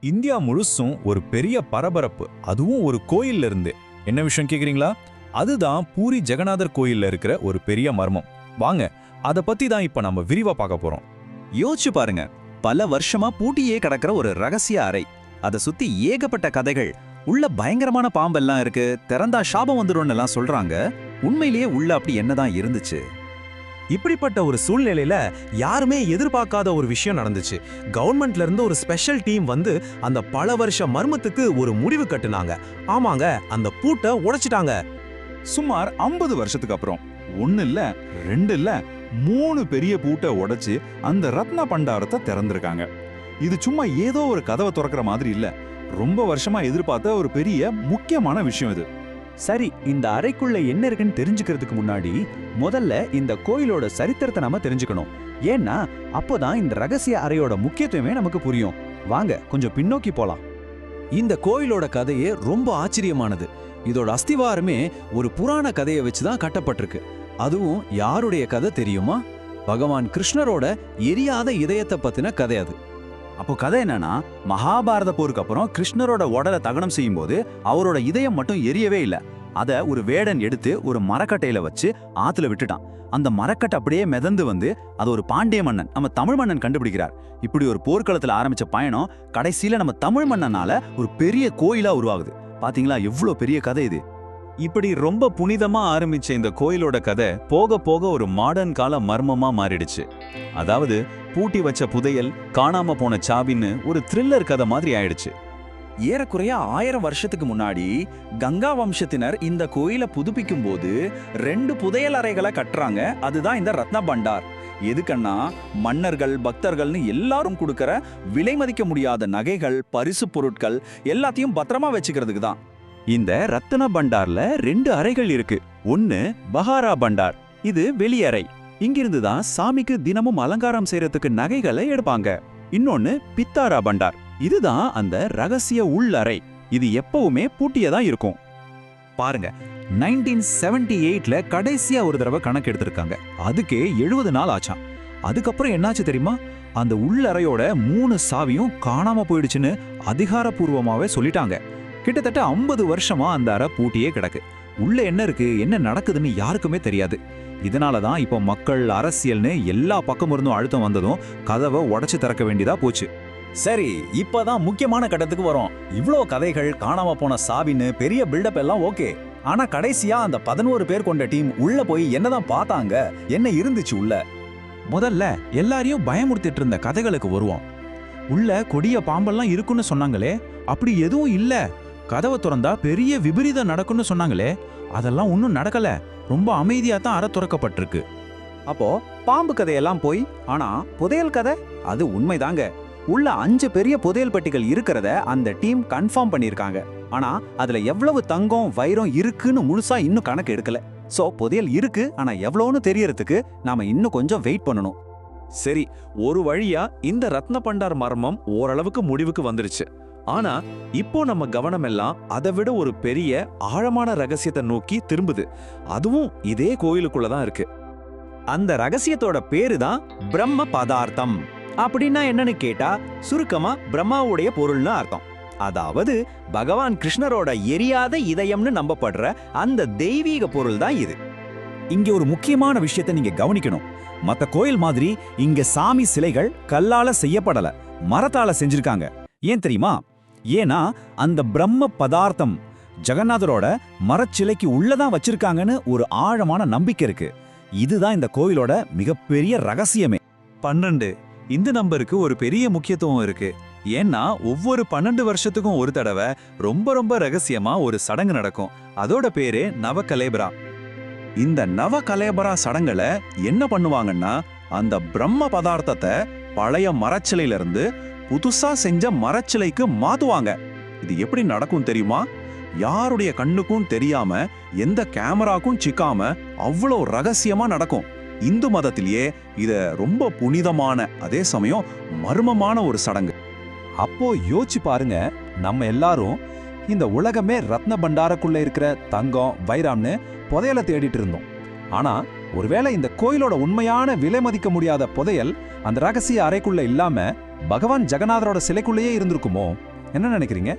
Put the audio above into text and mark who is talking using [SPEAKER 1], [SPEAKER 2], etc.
[SPEAKER 1] India முழுசும் ஒரு பெரிய பரபரப்பு. அதுவும் ஒரு கோயில்ல இருந்து என்ன விஷயம் கேக்குறீங்களா? அதுதான் பூரி ஜெகநாதர் கோயில்ல இருக்கிற ஒரு பெரிய மர்மம். வாங்க அத பத்தி தான் இப்ப நம்ம விரிவா பார்க்க போறோம்.
[SPEAKER 2] யோசிச்சு பாருங்க. பல வருஷமா பூட்டியே கிடக்கிற ஒரு ரகசிய அறை. அதை சுத்தி ஏகப்பட்ட கதைகள். உள்ள பயங்கரமான பாம்பெல்லாம் இருக்கு. திறந்தா சாபம் வந்துடும் எல்லாம் சொல்றாங்க. உண்மையிலேயே உள்ள அப்படி என்னதான் இருந்துச்சு?
[SPEAKER 3] இப்படிப்பட்ட ஒரு சூழ்நிலையில யாருமே எதிர்பார்க்காத ஒரு விஷயம் நடந்துச்சு. கவர்மெண்ட்ல இருந்து ஒரு ஸ்பெஷல் டீம் வந்து அந்த பல வருஷ மர்மத்துக்கு ஒரு முடிவு கட்டுனாங்க. ஆமாங்க அந்த பூட்டை உடைச்சிட்டாங்க.
[SPEAKER 4] சுமார் 50 வருஷத்துக்கு அப்புறம் ஒன்னு இல்ல ரெண்டு இல்ல மூணு பெரிய பூட்டை உடைச்சு அந்த ரத்ன பண்டாரத்தை திறந்திருக்காங்க. இது சும்மா ஏதோ ஒரு கதவை திறக்கிற மாதிரி இல்ல. ரொம்ப வருஷமா எதிர்பார்த்த ஒரு பெரிய முக்கியமான விஷயம் இது.
[SPEAKER 2] சரி இந்த அறைக்குள்ள என்ன இருக்குன்னு தெரிஞ்சுக்கிறதுக்கு முன்னாடி முதல்ல இந்த கோயிலோட சரித்திரத்தை நாம தெரிஞ்சுக்கணும். ஏன்னா அப்போதான் இந்த ரகசிய அறையோட முக்கியத்துவமே நமக்கு புரியும். வாங்க கொஞ்சம் பின்னோக்கி போலாம்.
[SPEAKER 5] இந்த கோயிலோட கதையே ரொம்ப ஆச்சரியமானது. இதோட அஸ்திவாரமே ஒரு புராண கதையை வச்சு தான் கட்டப்பட்டிருக்கு. அதுவும் யாருடைய கதை தெரியுமா? பகவான் கிருஷ்ணரோட எரியாத இதயத்தை பத்தின கதை அது.
[SPEAKER 2] அப்போ கதை என்னன்னா மகாபாரத போருக்கு அப்புறம் கிருஷ்ணரோட உடலை தகனம் செய்யும் போது அவரோட இதயம் மட்டும் எரியவே இல்ல. அத ஒரு வேடன் எடுத்து ஒரு மரக்கட்டையில வச்சு ஆத்துல விட்டுட்டான். அந்த மரக்கட்டை அப்படியே மிதந்து வந்து அது ஒரு பாண்டிய மன்னன் நம்ம தமிழ் மன்னன் கண்டுபிடிக்கிறார். இப்படி ஒரு போர்க்களத்துல ஆரம்பிச்ச பயணம் கடைசியில நம்ம தமிழ் மன்னனால ஒரு பெரிய கோயிலா உருவாகுது. பாத்தீங்களா? எவ்வளவு பெரிய கதை இது.
[SPEAKER 1] இப்படி ரொம்ப புனிதமா ஆரம்பிச்ச இந்த கோயிலோட கதை போக போக ஒரு மாடர்ன் கால மர்மமா மாறிடுச்சு. அதாவது பூட்டி வச்ச புதையல் காணாம போன சாவின்னு ஒரு த்ரில்லர் கதை மாதிரி ஆயிடுச்சு.
[SPEAKER 2] ஏறக்குறைய ஆயிரம் வருஷத்துக்கு முன்னாடி கங்கா வம்சத்தினர் இந்த கோயிலை புதுப்பிக்கும் போது ரெண்டு புதையல் அறைகளை கட்டுறாங்க. அதுதான் இந்த ரத்ன பண்டார். எதுக்கன்னா மன்னர்கள் பக்தர்கள்னு எல்லாரும் கொடுக்கற விலை மதிக்க முடியாத நகைகள் பரிசு பொருட்கள் எல்லாத்தையும் பத்திரமா வச்சுக்கிறதுக்கு தான். இந்த ரத்ன பண்டார்ல ரெண்டு அறைகள் இருக்கு. ஒன்னு பஹாரா பண்டார் இது வெளியறை இங்கிருந்து தான் சாமிக்கு தினமும் அலங்காரம் செய்யறதுக்கு நகைகளை எடுப்பாங்க. இன்னொன்னு பித்தாரா பண்டார். இதுதான் அந்த ரகசிய உள்ளறை. இது எப்பவுமே பூட்டியதா இருக்கும். பாருங்க நைன்டீன் செவன்டி எயிட்ல கடைசியா ஒரு தடவை கணக்கு எடுத்திருக்காங்க. அதுக்கே எழுபது நாள் ஆச்சாம். அதுக்கப்புறம் என்னாச்சு தெரியுமா? அந்த உள்ளறையோட மூணு சாவியும் காணாம போயிடுச்சுன்னு அதிகாரப்பூர்வமாவே சொல்லிட்டாங்க. கிட்டத்தட்ட ஐம்பது வருஷமா அந்த அறை பூட்டியே கிடக்கு. உள்ள என்ன இருக்கு என்ன நடக்குதுன்னு யாருக்குமே தெரியாது. இதனால தான் இப்போ மக்கள் அரசியல்னு எல்லா பக்கம் இருந்தும் அழுத்தம் வந்ததும் கதவை உடைச்சு திறக்க வேண்டியதா போச்சு.
[SPEAKER 5] சரி இப்பதான் முக்கியமான கட்டத்துக்கு வரோம். இவ்ளோ கதைகள் காணாம போன சாவின்னு பெரிய பில்டப் எல்லாம் ஓகே. ஆனா கடைசியா அந்த பதினோரு பேர் கொண்ட டீம் உள்ள போய் என்னதான் பார்த்தாங்க என்ன இருந்துச்சு உள்ள?
[SPEAKER 3] முதல்ல எல்லாரையும் பயமுறுத்திட்டு இருந்த கதைகளுக்கு வருவோம். உள்ள கொடிய பாம்பெல்லாம் இருக்குன்னு சொன்னாங்களே அப்படி எதுவும் இல்ல. கதவை திறந்தா பெரிய விபரீதம் நடக்கும்னு சொன்னாங்களே அதெல்லாம் ஒன்றும் நடக்கல. ரொம்ப அமைதியா தான் அறை திறக்கப்பட்டிருக்கு.
[SPEAKER 2] அப்போ பாம்பு கதையெல்லாம் போய் ஆனா புதையல் கதை? அது உண்மைதாங்க. உள்ள அஞ்சு பெரிய புதையல் பெட்டிகள் இருக்கிறத அந்த டீம் கன்ஃபார்ம் பண்ணியிருக்காங்க. ஆனா அதுல எவ்வளவு தங்கம் வைரம் இருக்குன்னு முழுசா இன்னும் கணக்கு எடுக்கல. சோ புதையல் இருக்கு ஆனா எவ்வளவுன்னு தெரியறதுக்கு நாம இன்னும் கொஞ்சம் வெயிட் பண்ணணும்.
[SPEAKER 3] சரி ஒரு வழியா இந்த ரத்ன பண்டார் மர்மம் ஓரளவுக்கு முடிவுக்கு வந்துருச்சு. ஆனா இப்போ நம்ம கவனம் எல்லாம் அதை விட ஒரு பெரிய ஆழமான ரகசியத்தை நோக்கி திரும்புது. அதுவும் இதே கோயிலுக்குள்ள தான் இருக்கு.
[SPEAKER 2] அந்த ரகசியத்தோட பேரு தான் பிரம்ம பதார்த்தம். அப்படின்னா என்னன்னு கேட்டா சுருக்கமா பிரம்மாவுடைய பொருள்னு அர்த்தம். அதாவது பகவான் கிருஷ்ணரோட எரியாத இதயம்னு நம்பப்படுற அந்த தெய்வீக பொருள் தான் இது.
[SPEAKER 5] இங்க ஒரு முக்கியமான விஷயத்தை நீங்க கவனிக்கணும். மத்த கோயில் மாதிரி இங்க சாமி சிலைகள் கல்லால செய்யப்படல மரத்தால செஞ்சிருக்காங்க. ஏன் தெரியுமா? ஏன்னா அந்த பிரம்ம பதார்த்தம் ஜெகநாதரோட மரச்சிலைக்கு உள்ளதான் வச்சிருக்காங்கன்னு ஒரு ஆழமான நம்பிக்கை இருக்கு. இதுதான் இந்த கோயிலோட மிகப்பெரிய ரகசியமே.
[SPEAKER 1] பன்னெண்டு. இந்த நம்பருக்கு ஒரு பெரிய முக்கியத்துவம் இருக்கு. ஏன்னா ஒவ்வொரு பன்னெண்டு வருஷத்துக்கும் ஒரு தடவை ரொம்ப ரொம்ப ரகசியமா ஒரு சடங்கு நடக்கும். அதோட பேரு நவகலேபரா.
[SPEAKER 2] இந்த நவ கலேபரா சடங்குல என்ன பண்ணுவாங்கன்னா அந்த பிரம்ம பதார்த்தத்தை பழைய மரச்சிலையில இருந்து புதுசா செஞ்ச மரச்சிலைக்கு மாத்துவாங்க. இது எப்படி நடக்கும் தெரியுமா? யாருடைய கண்ணுக்கும் தெரியாம எந்த கேமராக்கும் சிக்காம அவ்வளோ ரகசியமா நடக்கும். இந்து மதத்திலேயே இத ரொம்ப புனிதமான அதே சமயம் மர்மமான ஒரு சடங்கு.
[SPEAKER 5] அப்போ யோசிச்சு பாருங்க நம்ம எல்லாரும் இந்த உலகமே ரத்ன பண்டாரக்குள்ள இருக்கிற தங்கம் வைராம்னு புதையலை தேடிட்டு இருந்தோம். ஆனா ஒருவேளை இந்த கோயிலோட உண்மையான விலை மதிக்க முடியாத புதையல் அந்த ரகசிய அறைக்குள்ள இல்லாம பகவான் ஜெகநாதரோட சிலைக்குள்ளேயே இருந்திருக்குமோ? என்ன நினைக்கிறீங்க?